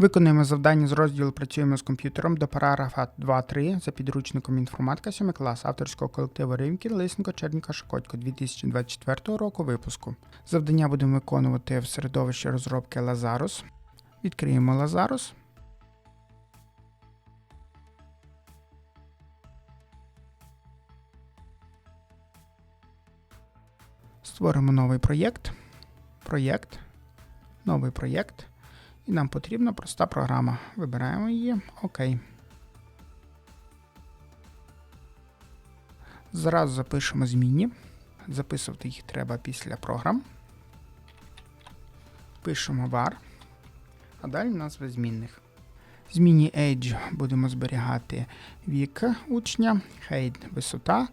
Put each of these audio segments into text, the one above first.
Виконуємо завдання з розділу Працюємо з комп'ютером до параграфа 2.3 за підручником інформатика 7 клас авторського колективу Римкін, Лисенко, Черніка, Шокотько 2024 року випуску. Завдання будемо виконувати в середовищі розробки Lazarus. Відкриємо Lazarus. Створимо новий проєкт. Проєкт. Новий проєкт. І нам потрібна проста програма. Вибираємо її. ОК. Зразу запишемо змінні. Записувати їх треба після програм. Пишемо var. А далі назви змінних. Зміні age будемо зберігати вік учня, height – висота,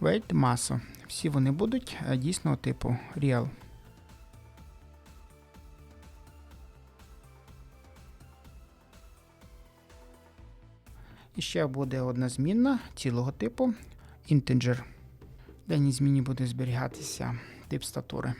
weight – масу. Всі вони будуть е, дійсного типу real. І ще буде одна змінна цілого типу integer. В даній зміні буде зберігатися тип статури.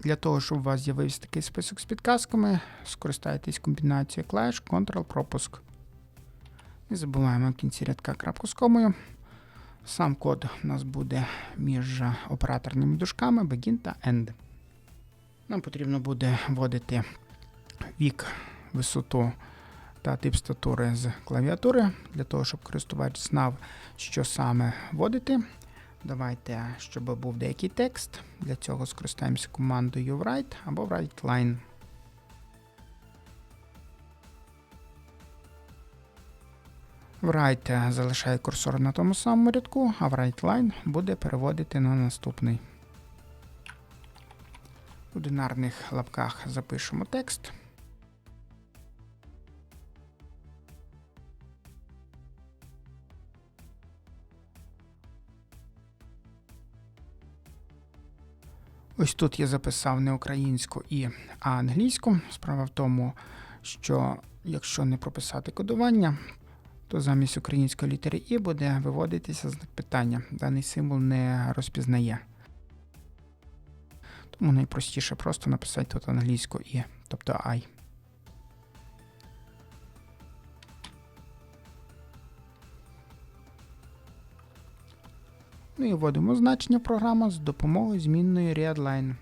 Для того, щоб у вас з'явився такий список з підказками, скористайтесь комбінацією клавіш Ctrl-пропуск. Не забуваємо в кінці рядка крапку з комою. Сам код у нас буде між операторними дужками begin та end. Нам потрібно буде вводити вік, висоту та тип статури з клавіатури, для того, щоб користувач знав, що саме вводити. Давайте, щоб був деякий текст. Для цього скористаємося командою write або write-line. Write залишає курсор на тому самому рядку, а write-line буде переводити на наступний. У динарних лапках запишемо текст. Ось тут я записав не українську і а англійську. Справа в тому, що якщо не прописати кодування, то замість української літери І буде виводитися знак питання. Даний символ не розпізнає. Тому найпростіше просто написати тут англійську і, тобто I. Ну і вводимо значення програми з допомогою змінної readline.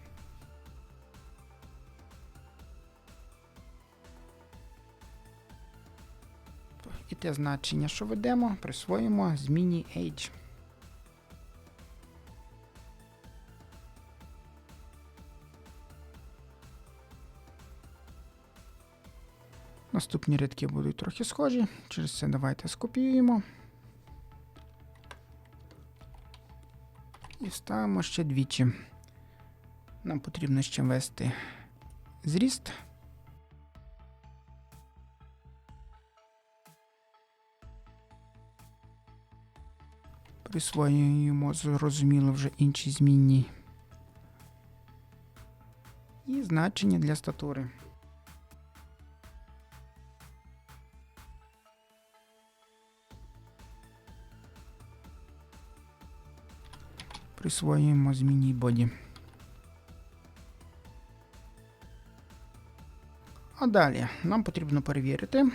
І те значення, що ведемо, присвоїмо зміні age. Наступні рядки будуть трохи схожі, через це давайте скопіюємо. І ставимо ще двічі. Нам потрібно ще ввести зріст. Присвоюємо, зрозуміло, вже інші змінні. І значення для статури. Присвоюємо зміні боді. А далі нам потрібно перевірити,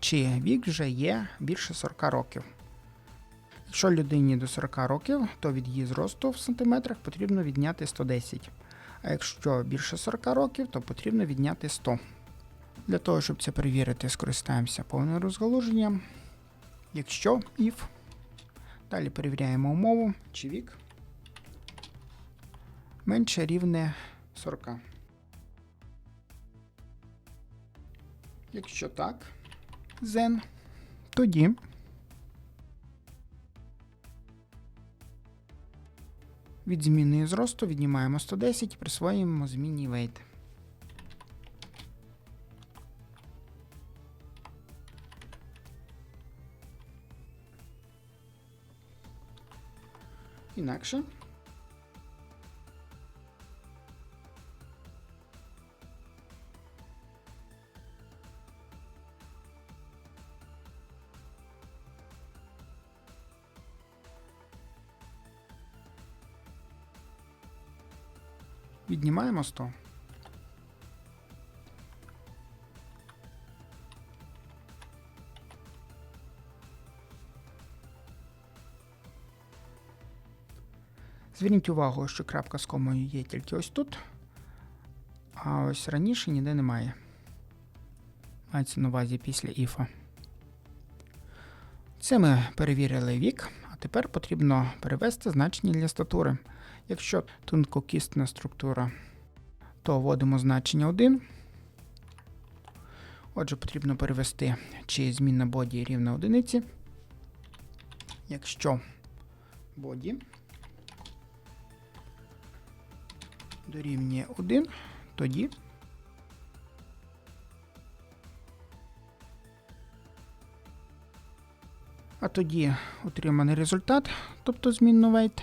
чи вік вже є більше 40 років. Якщо людині до 40 років, то від її зросту в сантиметрах потрібно відняти 110. А якщо більше 40 років, то потрібно відняти 100. Для того, щоб це перевірити, скористаємося повним розгалуженням. Якщо if. Далі перевіряємо умову, чи вік менше рівне 40. Якщо так, then, тоді від зміни зросту віднімаємо 110 і присвоюємо змінній weight. Інакше Віднімаємо 100. Зверніть увагу, що крапка з комою є тільки ось тут, а ось раніше ніде немає. Мається на увазі після іфа. Це ми перевірили вік, а тепер потрібно перевести значення для статури. Якщо тонкокісна структура, то вводимо значення 1. Отже, потрібно перевести, чи змінна боді рівна одиниці. Якщо боді дорівнює 1, тоді А тоді отриманий результат, тобто змінну weight,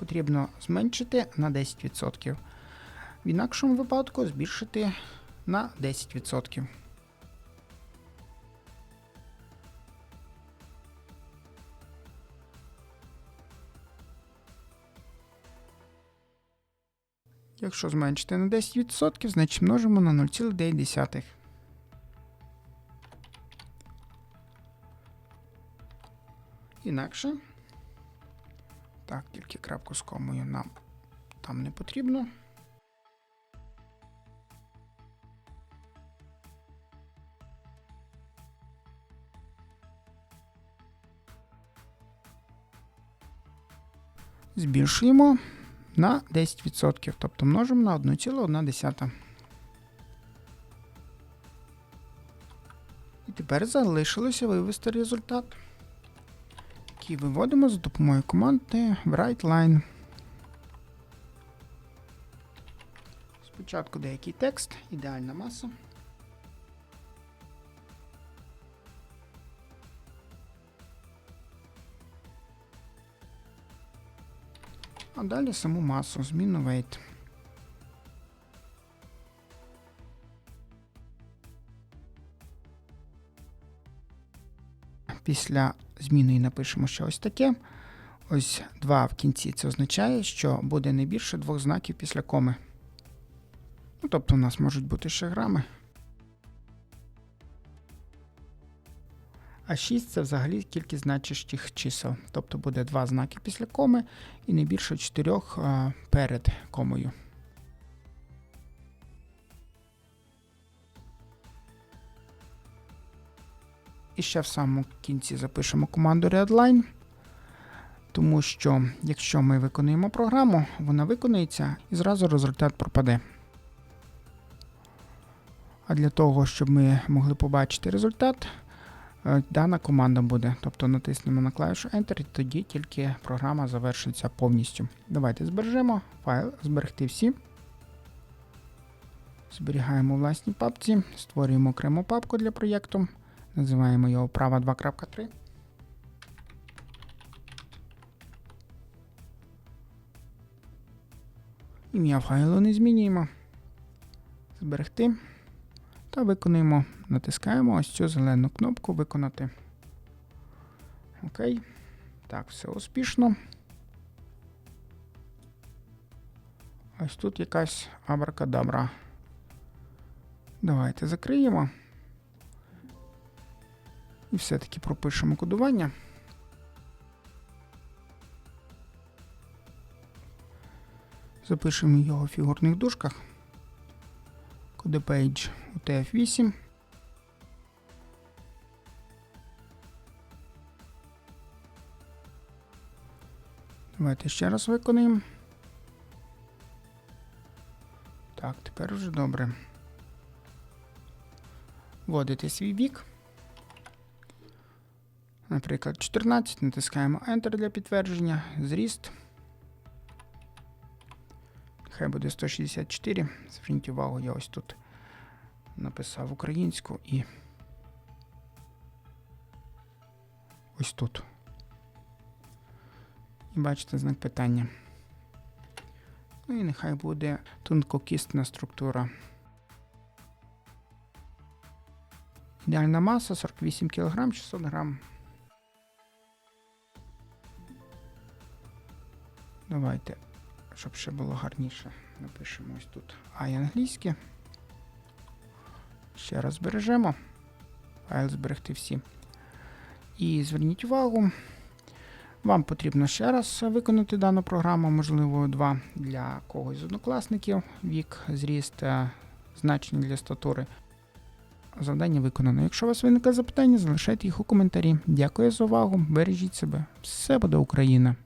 потрібно зменшити на 10%. В інакшому випадку збільшити на 10%. Якщо зменшити на 10%, значить множимо на 0,9. Інакше. Так, тільки крапку з комою нам там не потрібно. Збільшуємо на 10%, тобто множимо на 1,1. І тепер залишилося вивести результат який виводимо за допомогою команди WriteLine. Спочатку деякий текст, ідеальна маса. А далі саму масу, зміну weight. Після зміни напишемо ще ось таке. Ось 2 в кінці. Це означає, що буде не більше двох знаків після коми. Ну, Тобто у нас можуть бути ще грами. А 6 це взагалі кількість значущих чисел. Тобто буде два знаки після коми і не більше 4 перед комою. І ще в самому кінці запишемо команду readline, тому що якщо ми виконуємо програму, вона виконується і зразу результат пропаде. А для того, щоб ми могли побачити результат, е, дана команда буде. Тобто натиснемо на клавішу Enter, і тоді тільки програма завершиться повністю. Давайте збережемо файл, зберегти всі. Зберігаємо у власній папці, створюємо окрему папку для проєкту. Називаємо його права 2.3. Ім'я файлу не змінюємо. Зберегти. Та виконуємо, натискаємо ось цю зелену кнопку Виконати. Окей. Так, все успішно. Ось тут якась абракадабра. Давайте закриємо. І все-таки пропишемо кодування. Запишемо його в фігурних дужках. CodePage UTF-8. Давайте ще раз виконаємо. Так, тепер вже добре. Вводите свій вік. Наприклад, 14, натискаємо Enter для підтвердження, зріст. Хай буде 164. Зверніть увагу, я ось тут написав українську і ось тут. І бачите знак питання. Ну і нехай буде тонкокісна структура. Ідеальна маса 48 кг 600 грам. Давайте щоб ще було гарніше. Напишемо ось тут I англійське. Ще раз збережемо. Файл зберегти всі. І зверніть увагу, вам потрібно ще раз виконати дану програму, можливо, два для когось з однокласників, вік, зріст, е, значення для статури. Завдання виконано. Якщо у вас виникли запитання, залишайте їх у коментарі. Дякую за увагу. Бережіть себе. Все буде Україна!